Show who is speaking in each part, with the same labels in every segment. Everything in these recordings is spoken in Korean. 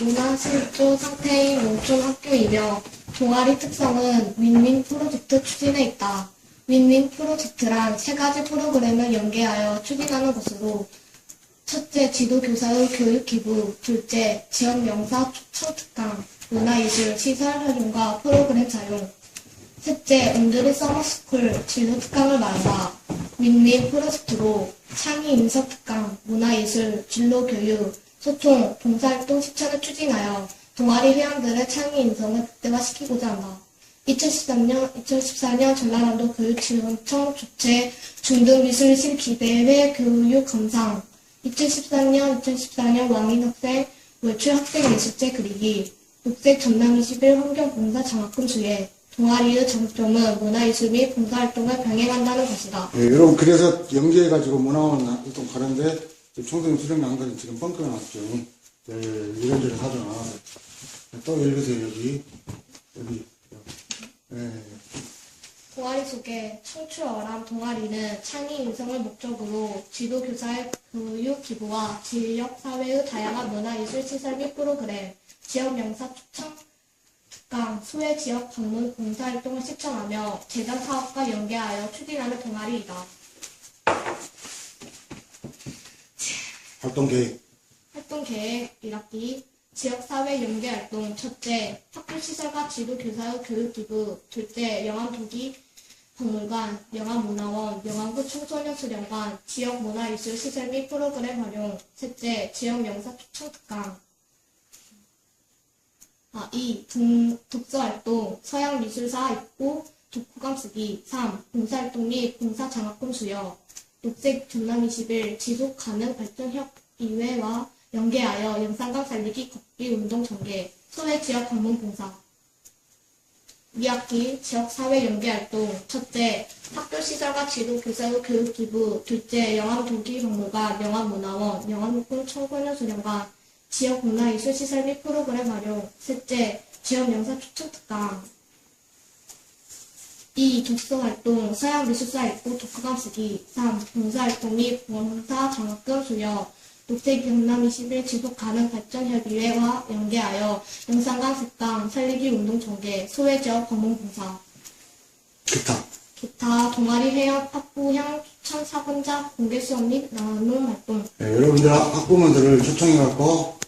Speaker 1: 문화실조 상태인 농촌 학교이며 동아리 특성은 윈윈 프로젝트 추진에 있다. 윈윈 프로젝트란 세 가지 프로그램을 연계하여 추진하는 것으로 첫째, 지도교사의 교육 기부, 둘째, 지역 명사 초청 특강, 문화예술 시설 활용과 프로그램 사용, 셋째, 온드리 서머스쿨 진로 특강을 말한다. 윈윈 프로젝트로 창의 인서 특강, 문화예술, 진로 교육, 소통, 봉사활동 실천을 추진하여 동아리 회원들의 창의 인성을 극대화시키고자 한다. 2013년, 2014년 전라남도 교육지원청 주최 중등미술실 기대회 교육 감상 2013년, 2014년 왕인학생 외출 학생 예술제 그리기 녹색 전남 21 환경봉사 장학금 수혜 동아리의 장점은 문화예술 및 봉사활동을 병행한다는 것이다.
Speaker 2: 예, 여러분 그래서 연계해가지고 문화원 활동 가는데 청소년 수련양들은 지금 뻥끗 났죠. 예, 이런저런 사정아. 또 읽으세요 여기 여기. 예,
Speaker 1: 동아리 속에 청출어람 동아리는 창의 인성을 목적으로 지도교사의 교육 기부와 지역 사회의 다양한 문화예술 시설 및 프로그램, 지역 명사 초청 특강, 소외 지역 방문 봉사활동을 실천하며 재단 사업과 연계하여 추진하는 동아리이다.
Speaker 2: 활동 계획.
Speaker 1: 활동 계획 1학기 지역사회 연계활동 첫째 학교 시설과 지도 교사의 교육 기부 둘째 영암 도기 박물관, 영암문화원, 영암구 청소년 수련관, 지역 문화예술 시설 및 프로그램 활용 셋째 지역 명사 초청 특강 아, 2. 독서활동 서양 미술사 입고 독후감 쓰기 3. 봉사활동 및 봉사장학금 수여 녹색 전남 21 지속 가능 발전 협 의회와 연계하여 영상감 살리기 걷기 운동 전개 소외 지역 방문 봉사. 2학기 지역사회 연계활동. 첫째 학교 시설과 지도 교사의 교육 기부. 둘째 영암 동기 박물관 영암 문화원 영암 육군 청소년 수련관 지역 문화예술 시설 및 프로그램 활용. 셋째 지역 명사 초청 특강 2. 독서활동 서양 미술사 읽고 독후감 쓰기 3. 봉사활동 및 봉사 장학금 수여 녹색 경남 21 지속 가능 발전 협의회와 연계하여 영상관 색강 살리기 운동 전개 소외 지역 방문 봉사
Speaker 2: 기타.
Speaker 1: 기타 동아리 회원 학부형 추천 사분자 공개 수업 및 나눔 활동
Speaker 2: 예, 여러분들 학- 학부모들을 초청해갖고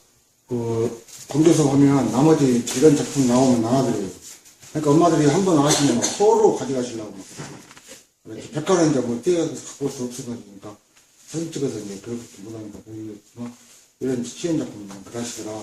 Speaker 2: 그 공개서 하면 나머지 이런 작품 나오면 나눠드려요. 그러니까 엄마들이 한 번 하시면 서로 가져가시려고. 그래서 백화는 이제 뭐 떼어서 갖고 올 수 없어가지니까 사진 찍어서 이제 그렇게 못하니까 뭐 이런 시연 작품 그러시더라.